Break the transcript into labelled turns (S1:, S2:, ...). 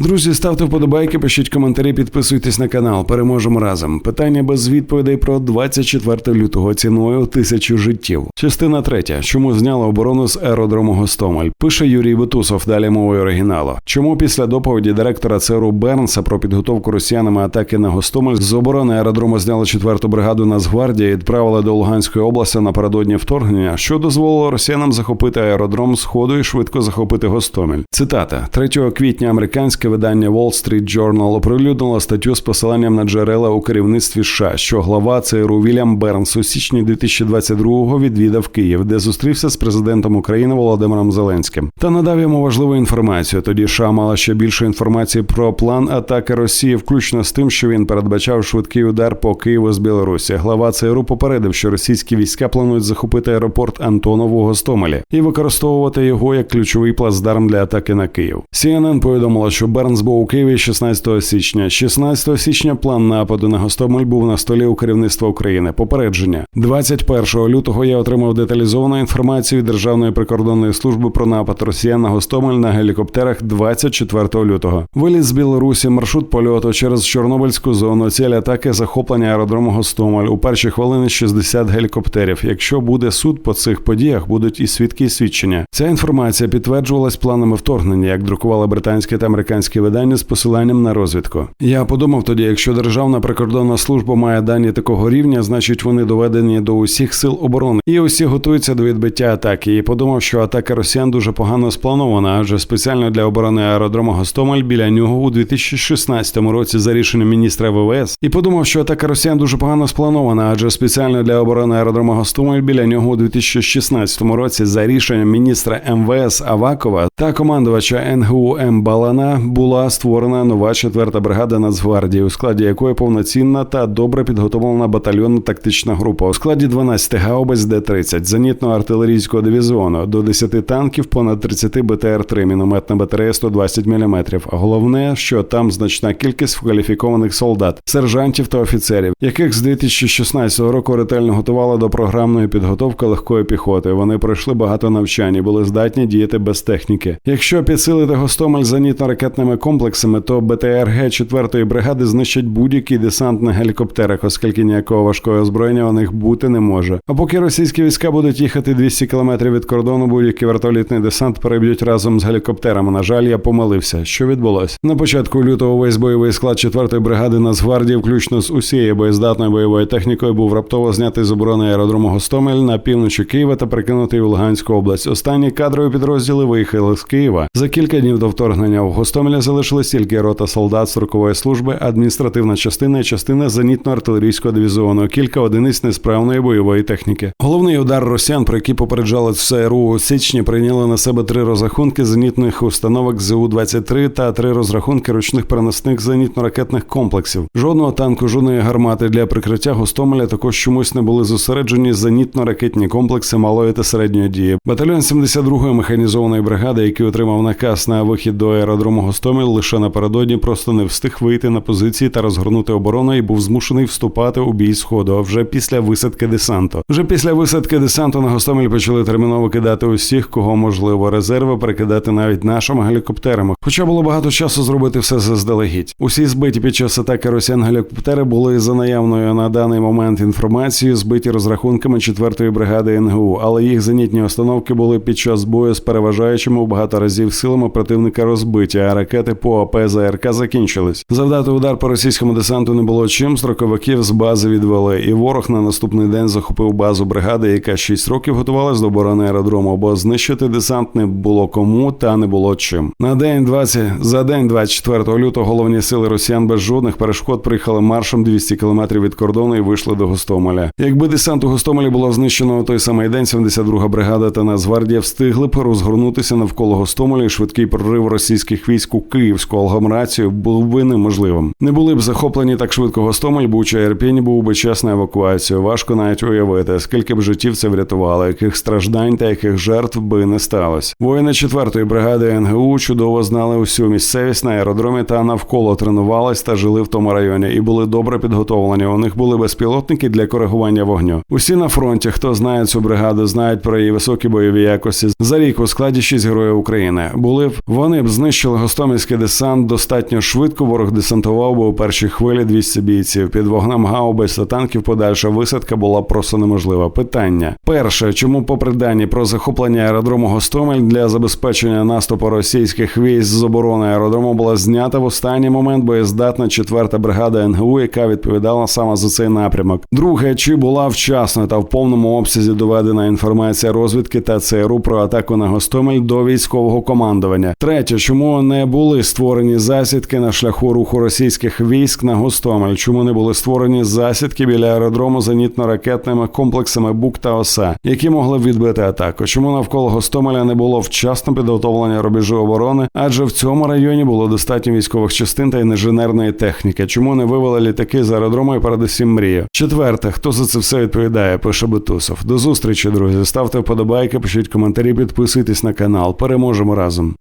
S1: Друзі, ставте вподобайки, пишіть коментарі, підписуйтесь на канал. Переможемо разом. Питання без відповідей про 24 лютого ціною тисячу життів. Частина третя. Чому зняли оборону з аеродрому Гостомель? Пише Юрій Бутусов. Далі мовою оригіналу. Чому після доповіді директора ЦРУ Бернса про підготовку росіянами атаки на Гостомель з оборони аеродрому зняли четверту бригаду Нацгвардії і відправили до Луганської області напередодні вторгнення, що дозволило росіянам захопити аеродром сходу і швидко захопити Гостомель. Цитата 3 квітня американське видання Wall Street Journal оприлюднило статтю з посиланням на джерела у керівництві США, що глава ЦРУ Вільям Бернс у січні 2022-го відвідав Київ, де зустрівся з президентом України Володимиром Зеленським та надав йому важливу інформацію. Тоді США мала ще більше інформації про план атаки Росії, включно з тим, що він передбачав швидкий удар по Києву з Білорусі. Глава ЦРУ попередив, що російські війська планують захопити аеропорт Антонов у Гостомелі і використовувати його як ключовий плацдарм для атаки на Київ. CNN повідомила, що Бернс був у Києві 16 січня. 16 січня план нападу на Гостомель був на столі у керівництва України. Попередження 21 лютого я отримав деталізовану інформацію від Державної прикордонної служби про напад Росіян на Гостомель на гелікоптерах 24 лютого. Виліт з Білорусі, маршрут польоту через Чорнобильську зону, ціль атаки, захоплення аеродрому Гостомель. У перші хвилини 60 гелікоптерів. Якщо буде суд по цих подіях, будуть і свідки, і свідчення. Ця інформація підтверджувалась планами вторгнення, як друкували британські та американські видання з посиланням на розвідку. Я подумав тоді, якщо Державна прикордонна служба має дані такого рівня, значить вони доведені до усіх сил оборони і усі готуються до відбиття атаки. І подумав, що атака росіян дуже погано спланована, адже спеціально для оборони аеродрому Гостомель біля нього у 2016 році за рішенням міністра ВВС. І подумав, що атака росіян дуже погано спланована, адже спеціально для оборони аеродрому Гостомель біля нього у 2016 році за рішенням міністра МВС Авакова та командувача НГУ М. Балана була створена нова четверта бригада Нацгвардії, у складі якої повноцінна та добре підготовлена батальйонна тактична група у складі 12 гаубиць Д-30, зенітно-артилерійського дивізіону, до 10 танків, понад 30 БТР-3, мінометна батарея 120 мм. Головне, що там значна кількість кваліфікованих солдат, сержантів та офіцерів, яких з 2016 року ретельно готували до програмної підготовки легкої піхоти. Вони пройшли багато навчань і були здатні діяти без техніки. Якщо підсилити Гостомель зенітно-ракетними комплексами, то БТРГ 4-ї бригади знищать будь-який десант на гелікоптерах, оскільки ніякого важкого озброєння у них бути не може. А поки російські війська будуть їхати 200 кілометрів від кордону, будь-який вертолітний десант переб'ють разом з гелікоптерами. На жаль, я помилився. Що відбулось на початку лютого? Весь бойовий склад 4-ї бригади Нацгвардії, включно з усією боєздатною бойовою технікою, був раптово знятий з оборони аеродрому Гостомель на півночі Києва та прикинутий у Луганську область. Останні кадрові підрозділи виїхали з Києва за кілька днів до вторгнення. В Гостомелі залишились тільки рота солдат строкової служби, адміністративна частина і частина зенітно-артилерійського дивізіону, кілька одиниць несправної бойової техніки. Головний удар росіян, про який попереджали ЦРУ у січні, прийняли на себе три розрахунки зенітних установок ЗУ-23 та три розрахунки ручних переносних зенітно-ракетних комплексів. Жодного танку, жодної гармати для прикриття Гостомеля також чомусь не були зосереджені зенітно-ракетні комплекси малої та середньої дії. Батальйон 72-ї механізованої бригади, який отримав наказ на вихід до аеродрому Гостомель, лише напередодні просто не встиг вийти на позиції та розгорнути оборону і був змушений вступати у бій сходу. А вже після висадки десанту. Вже після висадки десанту на Гостомель почали терміново кидати усіх, кого можливо, резерви перекидати навіть нашими гелікоптерами. Хоча було багато часу зробити все заздалегідь. Усі збиті під час атаки росіян гелікоптери були за наявною на даний момент інформацією, збиті розрахунками 4-ї бригади НГУ, але їх зенітні установки були під час бою з переважаючими у багато разів силами противника розбиті, а ракети по ОП ЗРК закінчились. Завдати удар по російському десанту не було чим. Строковиків з бази відвели, і ворог на наступний день захопив базу бригади, яка 6 років готувалась до оборони аеродрому, бо знищити десант не було кому та не було чим. На день 20, за день 24 лютого головні сили росіян без жодних перешкод приїхали маршем 200 кілометрів від кордону і вийшли до Гостомеля. Якби десант у Гостомелі було знищено у той самий день, 72-га бригада та Нацгвардія встигли б розгорнутися навколо Гостомеля, і швидкий прорив російських військ у Київську агломерацію був би неможливим. Не були б захоплені так швидко Гостомель, Буча Ірпінь був би час на евакуацію. Важко навіть уявити, скільки б життів це врятувало, яких страждань та яких жертв би не сталося. Воїни 4-ї бригади НГУ чудово знали усю місцевість на аеродромі та навколо тренувались та жили в тому районі і були добре підготовлені. У них були безпілотники для коригування вогню. Усі на фронті, хто знає цю бригаду, знають про її високі бойові якості. За рік у складі шість героїв України були б вони б знищили Гостомель Гостомельський десант достатньо швидко ворог десантував, бо у першій хвилі 200 бійців. Під вогнем гаубиць та танків подальша висадка була просто неможлива. Питання перше, чому, попри дані про захоплення аеродрому Гостомель для забезпечення наступу російських військ з оборони аеродрому була знята в останній момент боєздатна 4-та бригада НГУ, яка відповідала саме за цей напрямок. Друге, чи була вчасно та в повному обсязі доведена інформація розвідки та ЦРУ про атаку на Гостомель до військового командування. Третє, чому не були створені засідки на шляху руху російських військ на Гостомель? Чому не були створені засідки біля аеродрому зенітно-ракетними комплексами БУК та ОСА, які могли б відбити атаку? Чому навколо Гостомеля не було вчасно підготовлення рубежу оборони? Адже в цьому районі було достатньо військових частин та інженерної техніки. Чому не вивели літаки з аеродрому і передусім мрію? Четверте, хто за це все відповідає? Пише Бетусов. До зустрічі, друзі. Ставте вподобайки, пишіть коментарі, підписуйтесь на канал. Переможемо разом.